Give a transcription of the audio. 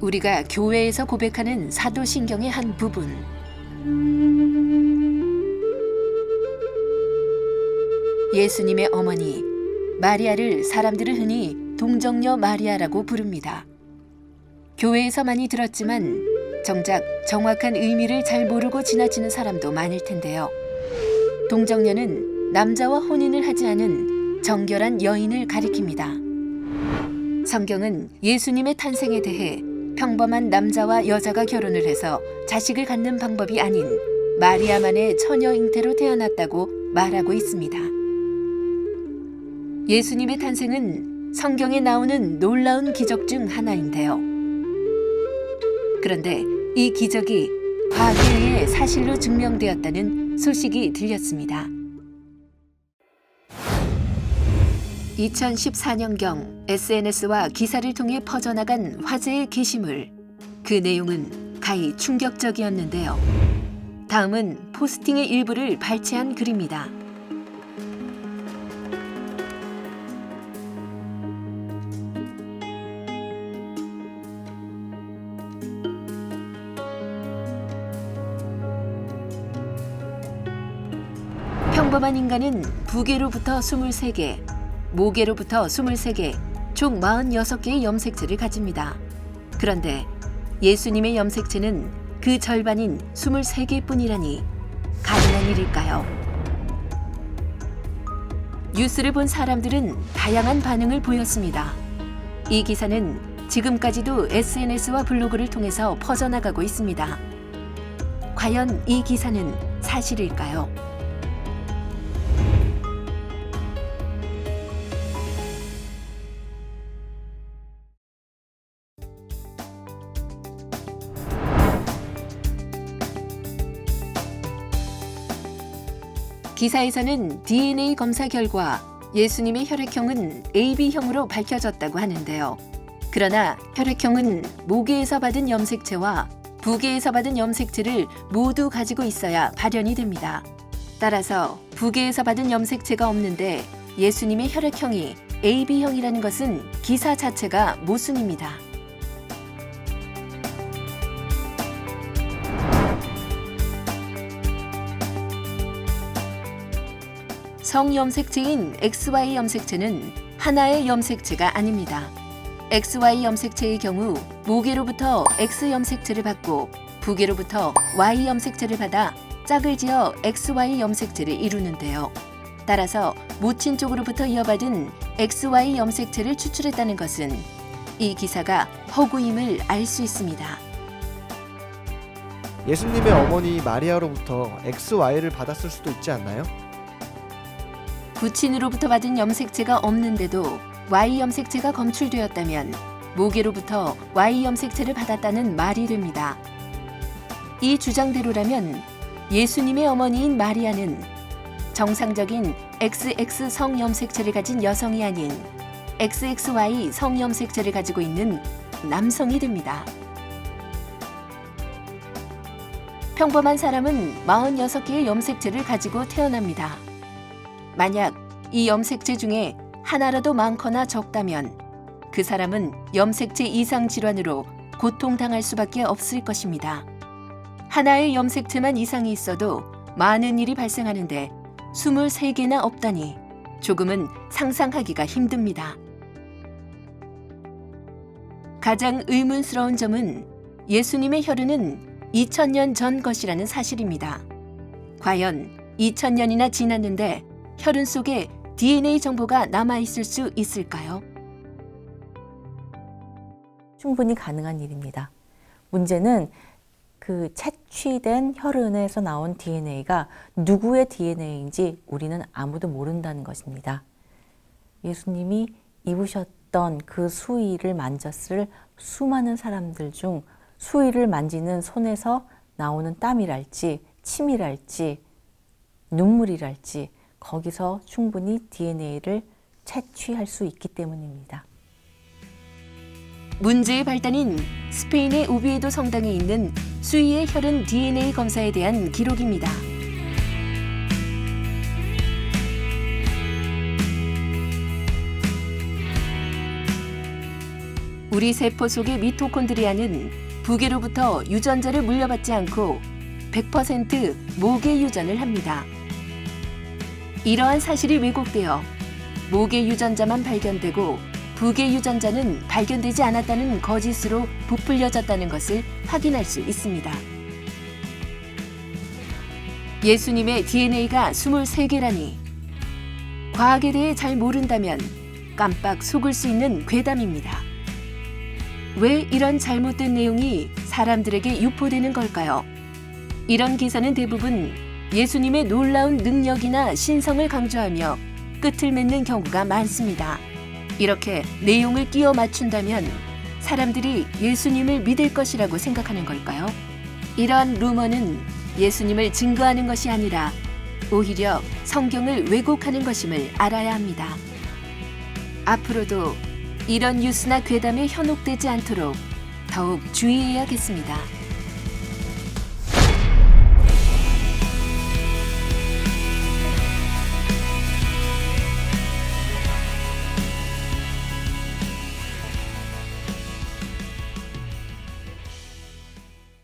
우리가 교회에서 고백하는 사도신경의 한 부분. 예수님의 어머니 마리아를 사람들은 흔히 동정녀 마리아라고 부릅니다. 교회에서 많이 들었지만 정작 정확한 의미를 잘 모르고 지나치는 사람도 많을 텐데요. 동정녀는 남자와 혼인을 하지 않은 정결한 여인을 가리킵니다. 성경은 예수님의 탄생에 대해 평범한 남자와 여자가 결혼을 해서 자식을 갖는 방법이 아닌 마리아만의 처녀 잉태로 태어났다고 말하고 있습니다. 예수님의 탄생은 성경에 나오는 놀라운 기적 중 하나인데요. 그런데 이 기적이 과학에 의해 사실로 증명되었다는 소식이 들렸습니다. 2014년경 SNS와 기사를 통해 퍼져나간 화제의 게시물. 그 내용은 가히 충격적이었는데요. 다음은 포스팅의 일부를 발췌한 글입니다. 평범한 인간은 부계로부터 23개, 모계로부터 23개, 총 46개의 염색체를 가집니다. 그런데 예수님의 염색체는 그 절반인 23개뿐이라니 가능한 일일까요? 뉴스를 본 사람들은 다양한 반응을 보였습니다. 이 기사는 지금까지도 SNS와 블로그를 통해서 퍼져나가고 있습니다. 과연 이 기사는 사실일까요? 기사에서는 DNA 검사 결과 예수님의 혈액형은 AB형으로 밝혀졌다고 하는데요. 그러나 혈액형은 모계에서 받은 염색체와 부계에서 받은 염색체를 모두 가지고 있어야 발현이 됩니다. 따라서 부계에서 받은 염색체가 없는데 예수님의 혈액형이 AB형이라는 것은 기사 자체가 모순입니다. 성염색체인 XY 염색체는 하나의 염색체가 아닙니다. XY 염색체의 경우 모계로부터 X 염색체를 받고 부계로부터 Y 염색체를 받아 짝을 지어 XY 염색체를 이루는데요. 따라서 모친 쪽으로부터 이어받은 XY 염색체를 추출했다는 것은 이 기사가 허구임을 알 수 있습니다. 예수님의 어머니 마리아로부터 XY를 받았을 수도 있지 않나요? 부친으로부터 받은 염색체가 없는데도 Y 염색체가 검출되었다면 모계로부터 Y 염색체를 받았다는 말이 됩니다. 이 주장대로라면 예수님의 어머니인 마리아는 정상적인 XX 성 염색체를 가진 여성이 아닌 XXY 성 염색체를 가지고 있는 남성이 됩니다. 평범한 사람은 46개의 염색체를 가지고 태어납니다. 만약 이 염색체 중에 하나라도 많거나 적다면 그 사람은 염색체 이상 질환으로 고통당할 수밖에 없을 것입니다. 하나의 염색체만 이상이 있어도 많은 일이 발생하는데 23개나 없다니 조금은 상상하기가 힘듭니다. 가장 의문스러운 점은 예수님의 혈흔은 2000년 전 것이라는 사실입니다. 과연 2000년이나 지났는데 혈흔 속에 DNA 정보가 남아 있을 수 있을까요? 충분히 가능한 일입니다. 문제는 그 채취된 혈흔에서 나온 DNA가 누구의 DNA인지 우리는 아무도 모른다는 것입니다. 예수님이 입으셨던 그 수의를 만졌을 수많은 사람들 중 수의를 만지는 손에서 나오는 땀이랄지 침이랄지 눈물이랄지 거기서 충분히 DNA를 채취할 수 있기 때문입니다. 문제의 발단인 스페인의 우비에도 성당에 있는 수의의 혈흔 DNA 검사에 대한 기록입니다. 우리 세포 속의 미토콘드리아는 부계로부터 유전자를 물려받지 않고 100% 모계 유전을 합니다. 이러한 사실이 왜곡되어 모계 유전자만 발견되고 부계 유전자는 발견되지 않았다는 거짓으로 부풀려졌다는 것을 확인할 수 있습니다. 예수님의 DNA가 23개라니 과학에 대해 잘 모른다면 깜빡 속을 수 있는 괴담입니다. 왜 이런 잘못된 내용이 사람들에게 유포되는 걸까요? 이런 기사는 대부분 예수님의 놀라운 능력이나 신성을 강조하며 끝을 맺는 경우가 많습니다. 이렇게 내용을 끼워 맞춘다면 사람들이 예수님을 믿을 것이라고 생각하는 걸까요? 이러한 루머는 예수님을 증거하는 것이 아니라 오히려 성경을 왜곡하는 것임을 알아야 합니다. 앞으로도 이런 뉴스나 괴담에 현혹되지 않도록 더욱 주의해야겠습니다.